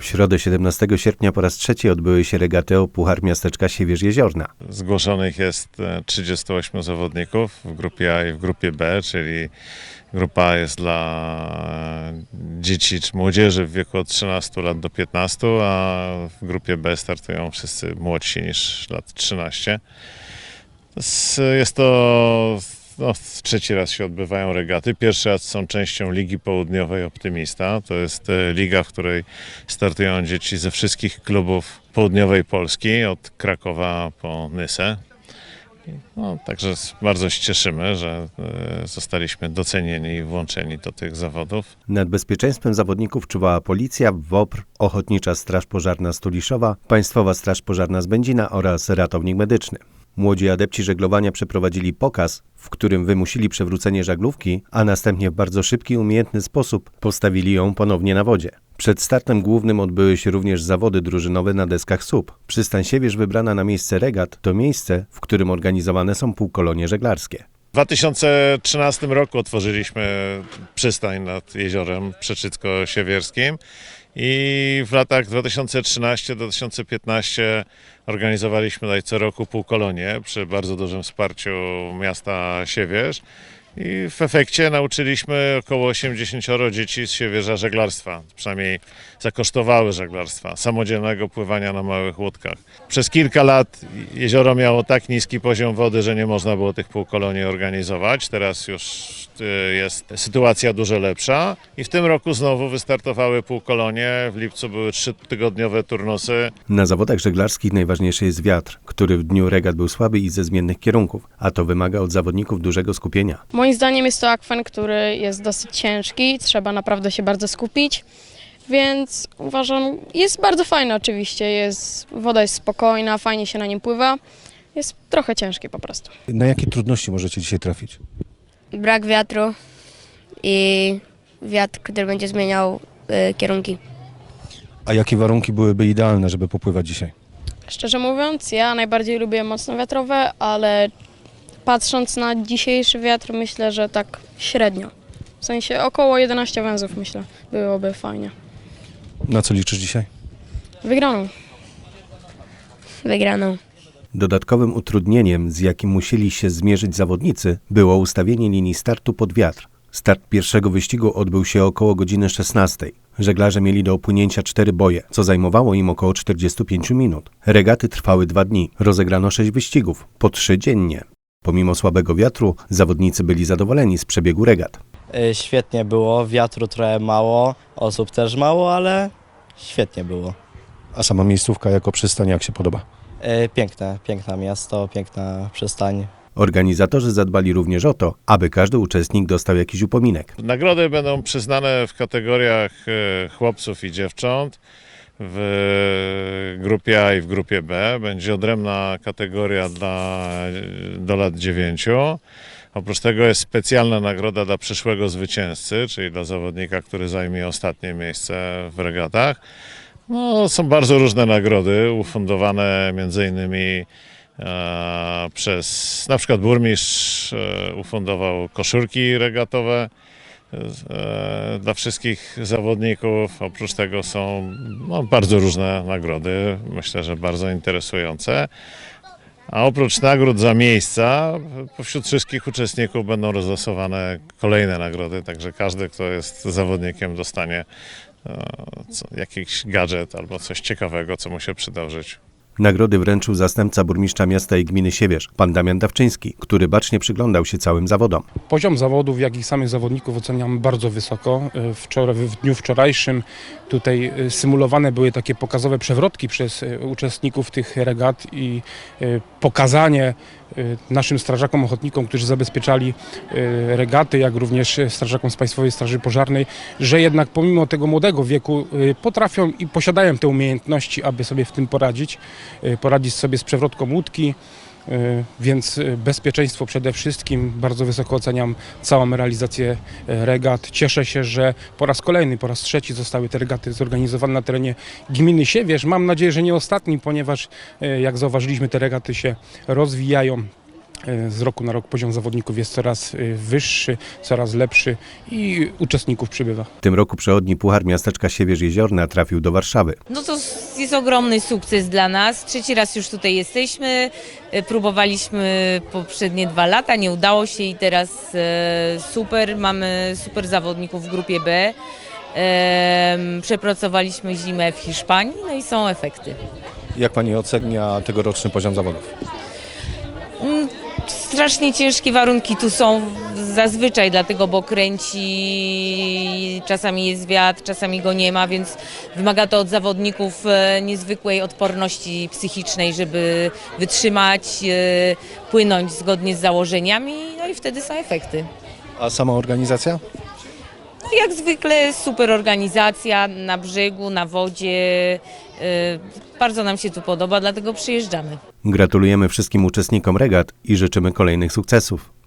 W środę 17 sierpnia po raz trzeci odbyły się regaty o Puchar Miasteczka Siewierz-Jeziorna. Zgłoszonych jest e, 38 zawodników w grupie A i w grupie B, czyli grupa A jest dla e, dzieci czy młodzieży w wieku od 13 lat do 15, a w grupie B startują wszyscy młodsi niż lat 13. S- Jest to no, trzeci raz się odbywają regaty. Pierwszy raz są częścią Ligi Południowej Optymista. To jest e, liga, w której startują dzieci ze wszystkich klubów południowej Polski, od Krakowa po Nysę. No, także bardzo się cieszymy, że e, zostaliśmy docenieni i włączeni do tych zawodów. Nad bezpieczeństwem zawodników czuwała policja, WOPR, Ochotnicza Straż Pożarna Stuliszowa, Państwowa Straż Pożarna z Będzina oraz ratownik medyczny. Młodzi adepci żeglowania przeprowadzili pokaz, w którym wymusili przewrócenie żaglówki, a następnie w bardzo szybki umiejętny sposób postawili ją ponownie na wodzie. Przed startem głównym odbyły się również zawody drużynowe na deskach SUP. Przystań Siewierz wybrana na miejsce regat to miejsce, w którym organizowane są półkolonie żeglarskie. W 2013 roku otworzyliśmy przystań nad jeziorem Przeczycko-Siewierskim i w latach 2013-2015 organizowaliśmy tutaj co roku półkolonie przy bardzo dużym wsparciu miasta Siewierz. I w efekcie nauczyliśmy około 80 dzieci z Siewierza żeglarstwa, przynajmniej zakosztowały żeglarstwa, samodzielnego pływania na małych łódkach. Przez kilka lat jezioro miało tak niski poziom wody, że nie można było tych półkolonii organizować. Teraz już y, jest sytuacja dużo lepsza i w tym roku znowu wystartowały półkolonie. W lipcu były trzytygodniowe turnusy. Na zawodach żeglarskich najważniejszy jest wiatr, który w dniu regat był słaby i ze zmiennych kierunków, a to wymaga od zawodników dużego skupienia. Moim zdaniem jest to akwen, który jest dosyć ciężki, trzeba naprawdę się bardzo skupić, więc uważam, jest bardzo fajny oczywiście, jest, woda jest spokojna, fajnie się na nim pływa, jest trochę ciężki po prostu. Na jakie trudności możecie dzisiaj trafić? brak wiatru i wiatr, który będzie zmieniał y, kierunki. A jakie warunki byłyby idealne, żeby popływać dzisiaj? Szczerze mówiąc, ja najbardziej lubię mocno wiatrowe, ale patrząc na dzisiejszy wiatr, myślę, że tak średnio. W sensie około 11 węzłów myślę, byłoby fajnie. Na co liczysz dzisiaj? Wygraną. Wygraną. Dodatkowym utrudnieniem, z jakim musieli się zmierzyć zawodnicy, było ustawienie linii startu pod wiatr. Start pierwszego wyścigu odbył się około godziny 16. Żeglarze mieli do opłynięcia cztery boje, co zajmowało im około 45 minut. Regaty trwały dwa dni. Rozegrano sześć wyścigów, po trzy dziennie. Pomimo słabego wiatru, zawodnicy byli zadowoleni z przebiegu regat. Y, Świetnie było, wiatru trochę mało, osób też mało, ale świetnie było. A sama miejscówka jako przystań jak się podoba? Y, Piękne, piękne miasto, piękna przystań. Organizatorzy zadbali również o to, aby każdy uczestnik dostał jakiś upominek. Nagrody będą przyznane w kategoriach e, chłopców i dziewcząt. W grupie A i w grupie B będzie odrębna kategoria dla, do lat 9. Oprócz tego jest specjalna nagroda dla przyszłego zwycięzcy, czyli dla zawodnika, który zajmie ostatnie miejsce w regatach. No, są bardzo różne nagrody, ufundowane między innymi e, przez na przykład burmistrz e, ufundował koszulki regatowe dla wszystkich zawodników. Oprócz tego są no, bardzo różne nagrody, myślę, że bardzo interesujące. A oprócz nagród za miejsca, pośród wszystkich uczestników będą rozlosowane kolejne nagrody, także każdy, kto jest zawodnikiem, dostanie e, co, jakiś gadżet albo coś ciekawego, co mu się przyda w życiu. Nagrody wręczył zastępca burmistrza miasta i gminy Siewierz, pan Damian Dawczyński, który bacznie przyglądał się całym zawodom. Poziom zawodów, jak i samych zawodników oceniamy bardzo wysoko. E, Wczoraj, w dniu wczorajszym tutaj e, symulowane były takie pokazowe przewrotki przez e, uczestników tych regat i pokazanie naszym strażakom ochotnikom, którzy zabezpieczali e, regaty, jak również strażakom z Państwowej Straży Pożarnej, że jednak pomimo tego młodego wieku e, potrafią i posiadają te umiejętności, aby sobie w tym poradzić, poradzić sobie z przewrotką łódki, Więc e, bezpieczeństwo przede wszystkim. Bardzo wysoko oceniam całą realizację e, regat. Cieszę się, że po raz kolejny, po raz trzeci zostały te regaty zorganizowane na terenie gminy Siewierz. Mam nadzieję, że nie ostatni, ponieważ jak zauważyliśmy, te regaty się rozwijają. E, Z roku na rok poziom zawodników jest coraz e, wyższy, coraz lepszy i uczestników przybywa. W tym roku przewodni Puchar Miasteczka Siewierz-Jeziorna trafił do Warszawy. No to jest ogromny sukces dla nas. Trzeci raz już tutaj jesteśmy. E, Próbowaliśmy poprzednie dwa lata, nie udało się i teraz super. Mamy super zawodników w grupie B. Przepracowaliśmy zimę w Hiszpanii, no i są efekty. Jak pani ocenia tegoroczny poziom zawodów? Strasznie ciężkie warunki tu są zazwyczaj, dlatego bo kręci, czasami jest wiatr, czasami go nie ma, więc wymaga to od zawodników e, niezwykłej odporności psychicznej, żeby wytrzymać, e, płynąć zgodnie z założeniami, no i wtedy są efekty. A sama organizacja? No, jak zwykle super organizacja na brzegu, na wodzie. e, Bardzo nam się tu podoba, dlatego przyjeżdżamy. Gratulujemy wszystkim uczestnikom regat i życzymy kolejnych sukcesów.